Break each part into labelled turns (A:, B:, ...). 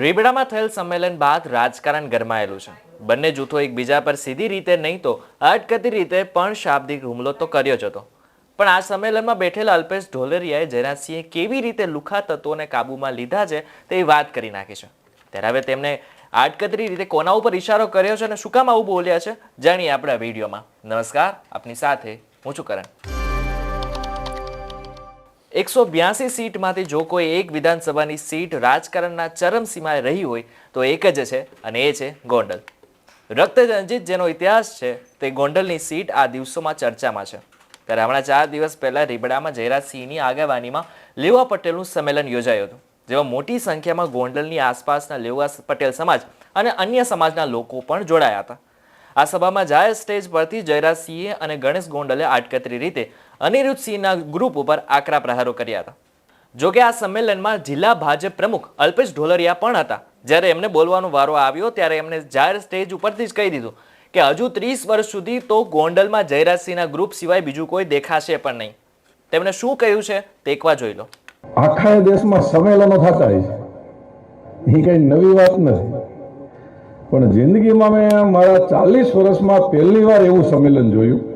A: રીબડામાં થયેલ સંમેલન બાદ રાજકારણ ગરમાયેલું છે. બંને જૂથો એકબીજા પર સીધી રીતે નહીં તો અટકતી રીતે પણ શાબ્દિક હુમલો તો કર્યો જ હતો. પણ આ સંમેલનમાં બેઠેલા અલ્પેશ ઢોલરિયાએ જયરાજસિંહે કેવી રીતે લુખા તત્વોને કાબૂમાં લીધા છે તે વાત કરી નાખી છે. ત્યારે હવે તેમણે આડકતરી રીતે કોના ઉપર ઇશારો કર્યો છે અને શું કામ આવું બોલ્યા છે, જાણીએ આપણા વિડીયોમાં. નમસ્કાર, આપની સાથે હું છું કરણ. એકસો બ્યાસી સીટમાંથી જો કોઈ એક વિધાનસભાની સીટ રાજકારણના ચરમસીમાએ રહી હોય, તો એક જ છે અને એ છે ગોંડલ. રક્ત રંજિત જેનો ઇતિહાસ છે, તે ગોંડલની સીટ આ દિવસોમાં ચર્ચામાં છે. ત્યારે હમણાં ચાર દિવસ પહેલાં રીબડામાં જયરાજસિંહની આગેવાનીમાં લેવા પટેલનું સંમેલન યોજાયું હતું, જેમાં મોટી સંખ્યામાં ગોંડલની આસપાસના લેવા પટેલ સમાજ અને અન્ય સમાજના લોકો પણ જોડાયા હતા. આ સભામાં જાહેર સ્ટેજ પરથી જયરાજસિંહે અને ગણેશ ગોંડલે આડકતરી રીતે અનિરુદ્ધસિંહના ગ્રુપ ઉપર આકરા પ્રહારો કર્યા હતા. જોકે આ સંમેલનમાં જિલ્લા ભાજપ પ્રમુખ અલ્પેશ ઢોલરિયા પણ હતા. જ્યારે એમને બોલવાનો વારો આવ્યો ત્યારે એમને જાહેર સ્ટેજ ઉપરથી જ કહી દીધું કે હજુ ત્રીસ વર્ષ સુધી તો ગોંડલમાં જયરાજસિંહના ગ્રુપ સિવાય બીજું કોઈ દેખાશે પણ નહીં. તેમણે શું કહ્યું છે તે એકવાર જોઈ લો.
B: આખા દેશમાં સંમેલનો થતા હોય એ કઈ નવી વાત નથી. પણ જિંદગીમાં મેં મારા ચાલીસ વર્ષમાં પહેલી વાર એવું સંમેલન જોયું.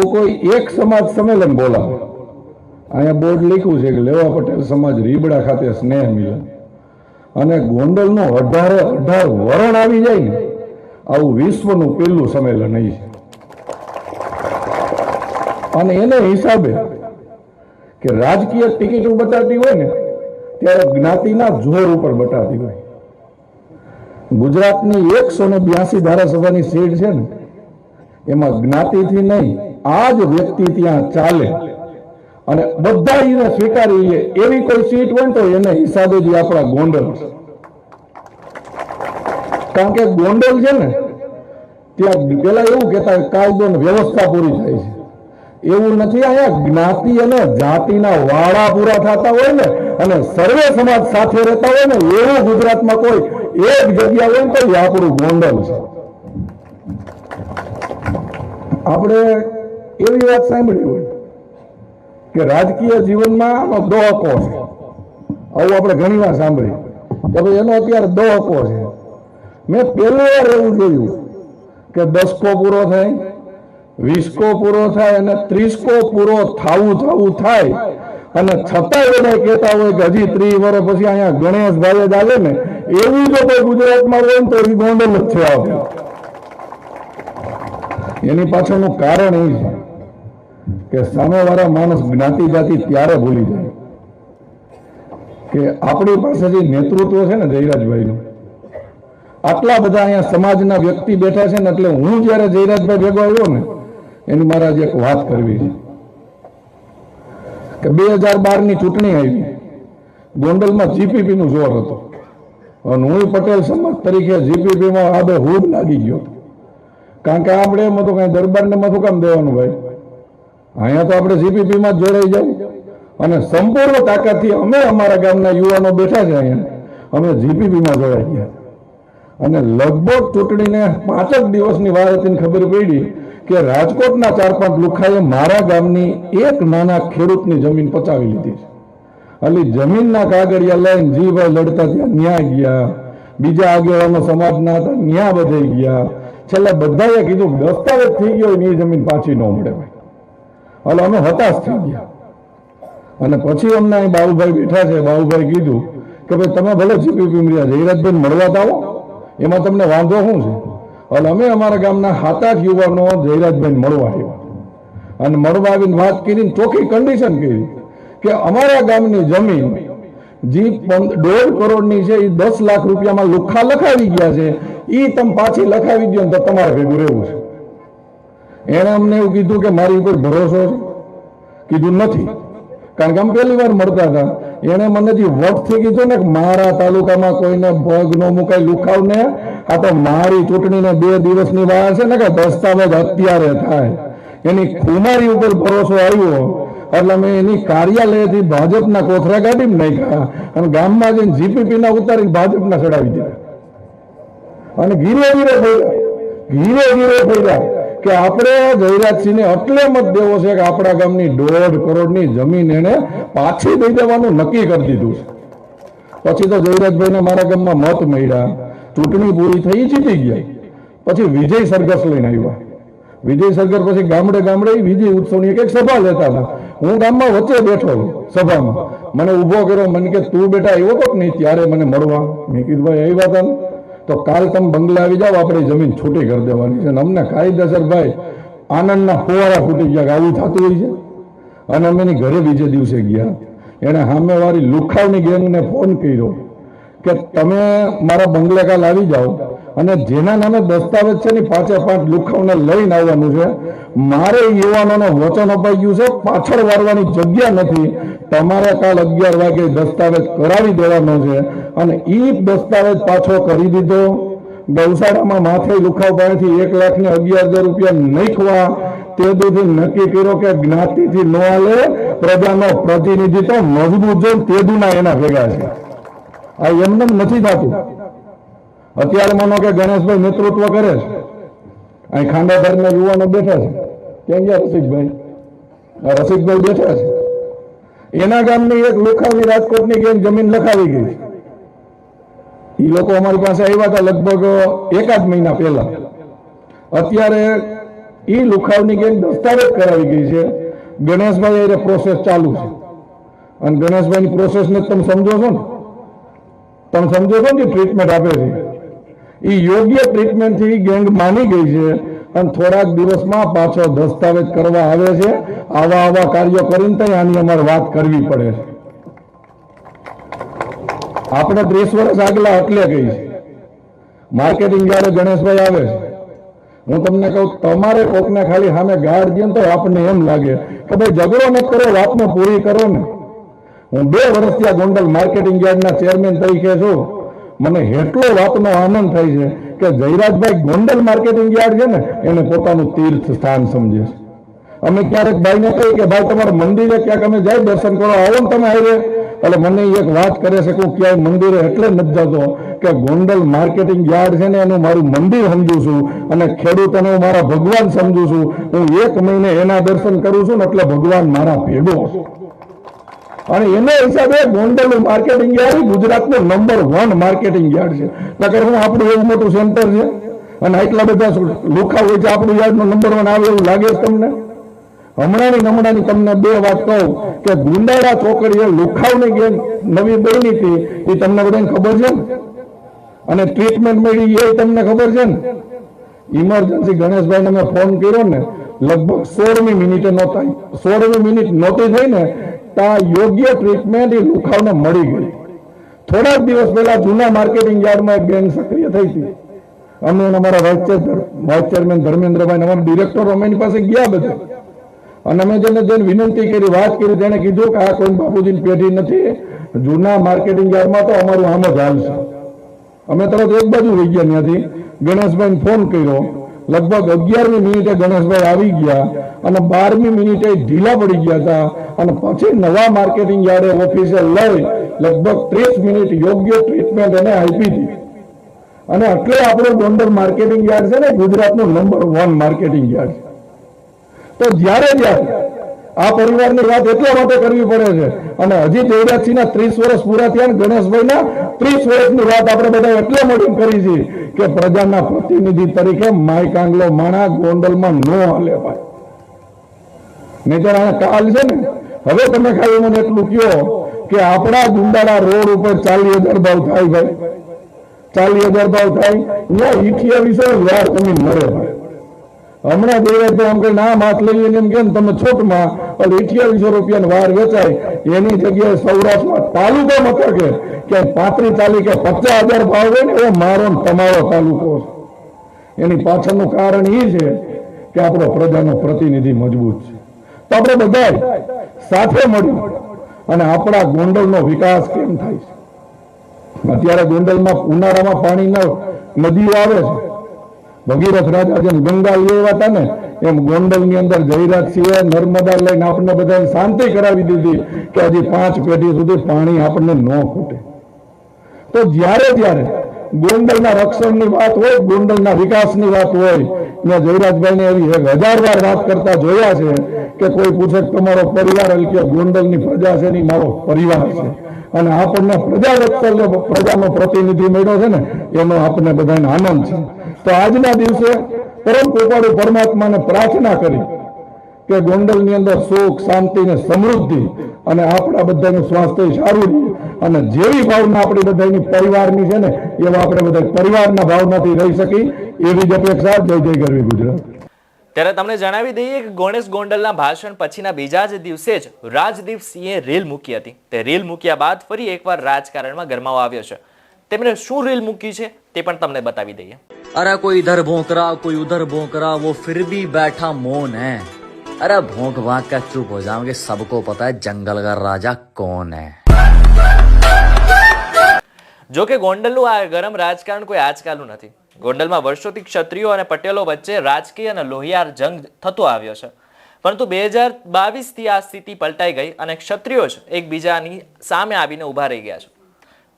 B: કોઈ એક સમાજ સંમેલન બોલાવે. અહીંયા બોર્ડ લખ્યું છે કે લેવા પટેલ સમાજ રીબડા ખાતે સ્નેહ મિલન. અને ગોંડલનું અઢારે અઢાર વરણ આવી જાય ને, આવું વિશ્વનું પહેલું સંમેલન અહીં છે. અને એને હિસાબે કે રાજકીય ટિકિટો બતાવતી હોય ને, ત્યારે જ્ઞાતિના જોર ઉપર બતાવતી હોય. ગુજરાતની એકસો ને બ્યાસી ધારાસભાની સીટ છે ને, એમાં જ્ઞાતિથી નહીં આ જ વ્યક્તિ ત્યાં ચાલે. અને બધા એને સ્વીકારી એવી કોઈ સીટ હોય તો એને હિસાબે જ આપણા ગોંડલ. કારણ કે ગોંડલ છે ને, ત્યાં પેલા એવું કહેતા કાયદો ને વ્યવસ્થા પૂરી થાય છે. એવું નથી, અહીંયા જ્ઞાતિ અને જાતિના વાળા પૂરા થતા હોય ને, અને સર્વે સમાજ સાથે રહેતા હોય ને, એવું ગુજરાતમાં કોઈ એક જગ્યા હોય ને તો આપણું ગોંડલ છે. આપણે એવી વાત સાંભળી હોય કે રાજકીય જીવનમાં આનો દોહકો છે. આવું આપણે ઘણી વાર સાંભળી કે ભાઈ એનો અત્યારે દોહકો છે. મેં પહેલી વાર એવું જોયું કે દસકો પૂરો થાય, વીસકો પૂરો થાય અને ત્રીસકો પૂરો થાવું થાવું થાય. અને છતાંય બધા કહેતા હોય કે હજી ત્રીસ વર્ષ પછી અહીંયા ગણેશભાઈ જ આવે ને, એવું જો કોઈ ગુજરાતમાં હોય ને તો એ ગોંડલ જ છે આપણે એની પાછળનું કારણ એ છે કે સામેવાળા માણસ જ્ઞાતિ જાતિ ત્યારે ભૂલી જાય. કે આપણી પાસે જે નેતૃત્વ છે ને જયરાજભાઈનું. આટલા બધા અહીંયા સમાજના વ્યક્તિ બેઠા છે ને એટલે હું જ્યારે જયરાજભાઈ ભેગો આવ્યો ને, એની મારા આજે એક વાત કરવી છે. કે બે હજાર બારની ચૂંટણી આવી. ગોંડલમાં જીપીપી નું જોર હતો. અને હું પટેલ સમાજ તરીકે જીપીપીમાં આબે હુબ લાગી ગયો. કારણ કે આપણે એમ હતું કઈ દરબારને મથું કામ દેવાનું ભાઈ. અહીંયા તો આપણે સીપીપીમાં જ જોડાઈ જવું અને સંપૂર્ણ તાકાતથી અમે અમારા ગામના યુવાનો બેઠા છે અહીંયા. અમે જીપીપીમાં જોડાઈ ગયા. અને લગભગ ચૂંટણીને પાંચક દિવસની વાર હતી ખબર પડી કે રાજકોટના ચાર પાંચ લુખાએ મારા ગામની એક નાના ખેડૂતની જમીન પચાવી લીધી છે. એટલે જમીનના કાગળિયા લઈને જીભાઈ લડતા ત્યાં ન્યાય ગયા. બીજા આગેવાનો સમાજના હતા, ન્યા બધે ગયા. છેલ્લે બધાએ કીધું દસ્તાવેજ થઈ ગયો એ જમીન પાછી ન મળે ભાઈ. એટલે અમે હતાશ થઈ ગયા. અને પછી અમને અહીં બાબુભાઈ બેઠા છે, બાબુભાઈ કીધું કે ભાઈ, તમે ભલે ચીપી પીમરિયા જયરાજભાઈ મળવા તો આવો એમાં તમને વાંધો શું છે? એટલે અમે અમારા ગામના સાત જ યુવાનો જયરાજભાઈ મળવા આવ્યા. અને મળવા આવીને વાત કરીને ચોખ્ખી કન્ડિશન કરી કે અમારા ગામની જમીન જે દોઢ કરોડની છે, એ દસ લાખ રૂપિયામાં લુખા લખાવી ગયા છે. એ તમે પાછી લખાવી દો તો તમારે ભેગું રહેવું છે. એણે અમને એવું કીધું કે મારી ઉપર ભરોસો છે? કીધું નથી. કારણ કે અમે પહેલી વાર મળતા હતા. એણે મને જે વખતથી કીધું ને કે મારા તાલુકામાં કોઈને ભગ ન મુકાય, લુખાવને, આ તો મારી ચૂંટણીને બે દિવસની વાર છે ને કે દસ્તાવેજ અત્યારે થાય. એની ખુમારી ઉપર ભરોસો આવ્યો. એટલે અમે એની કાર્યાલયથી ભાજપના કોથરા કાઢી નાખ્યા અને ગામમાં જઈને જીપીપીના ઉતારી ભાજપના ચડાવી દીધા. અને ધીરે ધીરે ફર્યા ધીરે ધીરે ફર્યા કે આપણે જયરાજસિંહને એટલે મત દેવો છે કે આપણા ગામની દોઢ કરોડની જમીન એને પાછી દઈ દેવાનું નક્કી કરી દીધું છે. પછી તો જયરાજભાઈને મારા ગામમાં મત મળ્યા, ચૂંટણી પૂરી થઈ જીતી ગયા. પછી વિજય સરઘસ લઈને આવ્યા. વિજય સરઘસ પછી ગામડે ગામડે વિજય ઉત્સવની એક સભા લેતા હતા. હું ગામમાં વચ્ચે બેઠો સભામાં. મને ઊભો કર્યો, મને કે તું બેટા આવ્યો તો નહીં? ત્યારે મને મળવા. મેં કીધું, ભાઈ, આવ્યા હતા તો કાલ તમે બંગલે આવી જાઓ, આપણે જમીન છૂટી કરી દેવાની અને અમને કાયદેસર ભાઈ, આનંદના ફુવારા ફૂટી ગયા આવું થતું હોય છે? અને અમે ઘરે બીજે દિવસે ગયા. એણે સામેવાળી લુખાવની ગેંગને ફોન કર્યો કે તમે મારા બંગલે કાલ આવી જાઓ. અને જેના નામે દસ્તાવેજ છે ને પાંચે પાંચ લુખાવને લઈને આવવાનું છે. મારે યુવાનોને વચન અપાઈ ગયું છે. પાછળ વાળવાની જગ્યા નથી. તમારે કાલ અગિયાર વાગે દસ્તાવેજ કરાવી દેવાનો છે. અને એ દસ્તાવેજ પાછો કરી દીધો. ગૌશાળામાં માથે લુખાવ પાણીથી એક લાખ ને અગિયાર હજાર રૂપિયા નાખવા તે દુથી નક્કી કર્યો કે જ્ઞાતિથી ન હાલે પ્રજાનો પ્રતિનિધિ તો મજબૂત જોઈ તે દુના એના ભેગા છે. આ એમને નથી થતું. અત્યારે માનો કે ગણેશભાઈ નેતૃત્વ કરે છે. અહીં ખાંડાધરના યુવાનો બેઠા છે. ક્યાં ગયા રસિકભાઈ? રસિકભાઈ બેઠા છે. એના ગામની એક લુખાવની રાજકોટની ગેમ જમીન લખાવી ગઈ છે. એ લોકો અમારી પાસે આવ્યા હતા લગભગ એકાદ મહિના પહેલા. અત્યારે એ લુખાવની ગેમ દસ્તાવેજ કરાવી ગઈ છે. ગણેશભાઈ એ પ્રોસેસ ચાલુ છે. અને ગણેશભાઈની પ્રોસેસને તમે સમજો છો ને? તમે સમજો છો ને ટ્રીટમેન્ટ આપે છે? એ યોગ્ય ટ્રીટમેન્ટથી ગેંગ માની ગઈ છે અને થોડાક દિવસમાં પાછો દસ્તાવેજ કરવા આવે છે. આવા આવા કાર્યો કરીને ત્યાં આની અમારે વાત કરવી પડે છે. આપણે ત્રીસ વર્ષ આગલા એટલે કહી છે. માર્કેટિંગ જયારે ગણેશભાઈ આવે છે. હું તમને કહું, તમારે કોકને ખાલી સામે ગાઢ દે તો આપણને એમ લાગે કે ભાઈ ઝઘડો ન કરો, વાતને પૂરી કરો ને. હું બે વર્ષથી આ ગોંડલ માર્કેટિંગ યાર્ડના ચેરમેન તરીકે છું. મને એટલો વાતનો આનંદ થાય છે કે જયરાજભાઈ ગોંડલ માર્કેટિંગ યાર્ડ છે ને, એને પોતાનું તીર્થ સ્થાન સમજે છે. અમે ક્યારેક ભાઈને કહીએ કે ભાઈ, તમારે મંદિરે ક્યાંક અમે જાય દર્શન કરો આવો ને તમે આવે એટલે મને એક વાત કરે છે કે હું ક્યાંય મંદિરે એટલે નથી જતો કે ગોંડલ માર્કેટિંગ યાર્ડ છે ને, એનું મારું મંદિર સમજુ છું અને ખેડૂતોને હું મારા ભગવાન સમજુ છું. હું એક મહિને એના દર્શન કરું છું ને, એટલે ભગવાન મારા ભેગો છે. અને એના હિસાબે ગોંડલ માર્કેટિંગ યાર્ડ ગુજરાતનું નંબર વન માર્કેટિંગ યાર્ડ છે. નકર હું આપણું એવું મોટું સેન્ટર છે, અને આટલા બધા લુખા હોય છે, આપણું યાર્ડનો નંબર વન આવે એવું લાગે તમને? હમણાંની હમણાંની તમને બે વાત કહું કે ગુંડાળા ચોકડીએ લુખાવની ગેમ નવી બની હતી, એ તમને બધાને ખબર છે ને? અને ટ્રીટમેન્ટ મળી એ તમને ખબર છે ને? ઇમરજન્સી ગણેશભાઈને મેં ફોન કર્યો ને, લગભગ સોળમી મિનિટે નહોતા સોળમી મિનિટ નહોતી થઈ ને ત્યાં યોગ્ય ટ્રીટમેન્ટ એ લુખાવને મળી ગઈ. થોડાક દિવસ પહેલા જૂના માર્કેટિંગ યાર્ડમાં એક ગેંગ સક્રિય થઈ હતી. અમે અમારા વાઇસ ચેરમેન ધર્મેન્દ્રભાઈ અમારા ડિરેક્ટર અમે પાસે ગયા બધા. અને અમે જેને જેને વિનંતી કરી, વાત કરી તેને કીધું કે આ કોઈ બાપુજીની પેઢી નથી. જૂના માર્કેટિંગ યાર્ડમાં તો અમારું આમ જ હાલ છે. અમે તરત એક બાજુ રહી ગયા ત્યાંથી. ગણેશભાઈને ફોન કર્યો. લગભગ અગિયારમી મિનિટે ગણેશભાઈ આવી ગયા. અને બારમી મિનિટે ઢીલા પડી ગયા હતા. અને પછી નવા માર્કેટિંગ યાર્ડે ઓફિસે લઈ લગભગ ત્રીસ મિનિટ યોગ્ય ટ્રીટમેન્ટ એને આપી હતી. અને એટલે આપણો ગોંડલ માર્કેટિંગ યાર્ડ છે ને, ગુજરાતનો નંબર વન માર્કેટિંગ યાર્ડ તો જ્યારે જ્યારે આ પરિવારની વાત એટલા માટે કરવી પડે છે. અને હજી દેવરાજસિંહના ત્રીસ વર્ષ પૂરા થયા ને ગણેશભાઈના ત્રીસ વર્ષની વાત આપણે બધા એટલે મોટી કરી છે કે પ્રજાના પ્રતિનિધિ તરીકે માય કાંગલો માણા ગોંડલમાં ન હાલે ભાઈ. નહીતર આ કાલ છે ને. હવે તમે ખાલી મને એટલું કહો કે આપણા ગુંડાળા રોડ ઉપર ચાલી હજાર ભાવ થાય ભાઈ. ચાલી હજાર ભાવ થાય. ત્યાં ઈઠિયાવીસો વાર તમે મરે ભાઈ. હમણાં જોઈએ તો એમ કે ના માથ લઈએ ને એમ કેમ તમે છોટમાં પણ અઠ્યાવીસો રૂપિયાની વાર વેચાય. એની જગ્યાએ સૌરાષ્ટ્રમાં તાલુકો મથકે કે પાંત્રીસ ચાલી કે પચાસ હજાર ભાવ હોય ને એ મારો તમારો તાલુકો એની પાછળનું કારણ એ છે કે આપણો પ્રજાનો પ્રતિનિધિ મજબૂત છે. તો આપણે બધા સાથે મળ્યું અને આપણા ગોંડલનો વિકાસ કેમ થાય છે? અત્યારે ગોંડલમાં ઉનાળામાં પાણીના નદીઓ આવે છે. ભગીરથ રાજા જેમ ગંગા લેવા હતા ને, એમ ગોંડલની અંદર જયરાજસિંહે નર્મદા લઈને આપણને બધાને શાંતિ કરાવી દીધી કે હજી પાંચ પેઢી સુધી પાણી આપણને ન ખૂટે. તો જ્યારે જ્યારે ગોંડલના રક્ષણની વાત હોય, ગોંડલના વિકાસની વાત હોય મેં જયરાજભાઈને એવી હજાર વાર વાત કરતા જોયા છે કે કોઈ પૂછે તમારો પરિવાર એટલે કે પ્રજા છે નહીં મારો પરિવાર છે. અને આપણને પ્રજા વત્તર પ્રજાનો પ્રતિનિધિ મળ્યો છે ને, એનો આપણને બધાને આનંદ છે. તો આજના દિવસે પરમ કૃપાળુ પરમાત્માને પ્રાર્થના કરી કે ગોંડલની અંદર સુખ શાંતિ ને સમૃદ્ધિ અને આપણા બધાનું સ્વાસ્થ્ય સારું રહે. અને જેવી ભાવના આપણી બધાની પરિવારની છે ને એવા આપણે બધા પરિવારના ભાવનાથી રહી શકી. એવી જ અપેક્ષા. જય જય ગરવી ગુજરાત.
A: ત્યારે તમને જણાવી દઈએ કે ગણેશ ગોંડલના ભાષણ પછીના બીજા જ દિવસે જ રાજદીપ સિંહે રેલ મૂકી હતી. તે રેલ મૂક્યા બાદ ફરી એકવાર રાજકારણમાં ગરમાવો આવ્યો છે. તેમણે શું રેલ મૂકી છે તે પણ તમને બતાવી દઈએ.
C: અરે કોઈ ઇધર ભોંકરા કોઈ ઉધર ભોંકરા વો ફિર ભી બેઠા મૌન હૈ. अरे भोंक भाग का चुप हो जाओगे सबको पता है जंगल का राजा कौन है
A: જો કે ગોંડલનું આ ગરમ રાજકારણ કોઈ આજકાલનું નથી ગોંડલમાં વર્ષોથી ક્ષત્રિયો અને પટેલો વચ્ચે રાજકીય અને લોહિયાર જંગ થતો આવ્યો છે પરંતુ બે હજાર બાવીસથી આ સ્થિતિ પલટાઈ ગઈ અને ક્ષત્રિયો જ એકબીજાની સામે આવીને ઊભા રહી ગયા છે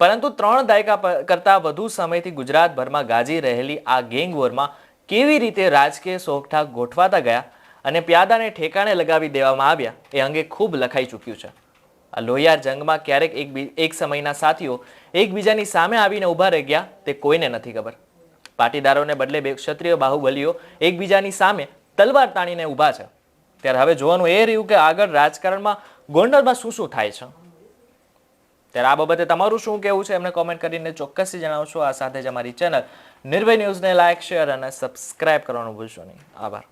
A: પરંતુ ત્રણ દાયકા પ- કરતાં વધુ સમયથી ગુજરાતભરમાં ગાજી રહેલી આ ગેંગ વોરમાં કેવી રીતે રાજકીય સોગઠા ગોઠવાતા ગયા અને પ્યાદાને ઠેકાણે લગાવી દેવામાં આવ્યા. એ અંગે ખૂબ લખાઈ ચૂક્યું છે. આ લોહિયાર જંગમાં ક્યારેક એક એક સમયના સાથીઓ એકબીજાની સામે આવીને ઊભા રહી ગયા, તે કોઈને નથી ખબર. પાટીદારોને બદલે બે ક્ષત્રિય બાહુબલીઓ એકબીજાની સામે તલવાર તાણીને ઊભા છે. ત્યારે હવે જોવાનું એ રહ્યું કે આગળ રાજકારણમાં ગોંડલમાં શું શું થાય છે? ત્યારે આ બાબતે તમારું શું કહેવું છે? એમને કોમેન્ટ કરીને ચોક્કસથી જણાવશો. આ સાથે જ અમારી ચેનલ નિર્ભય ન્યૂઝને લાઇક શેર અને સબસ્ક્રાઇબ કરવાનું ભૂલશો નહીં. આભાર.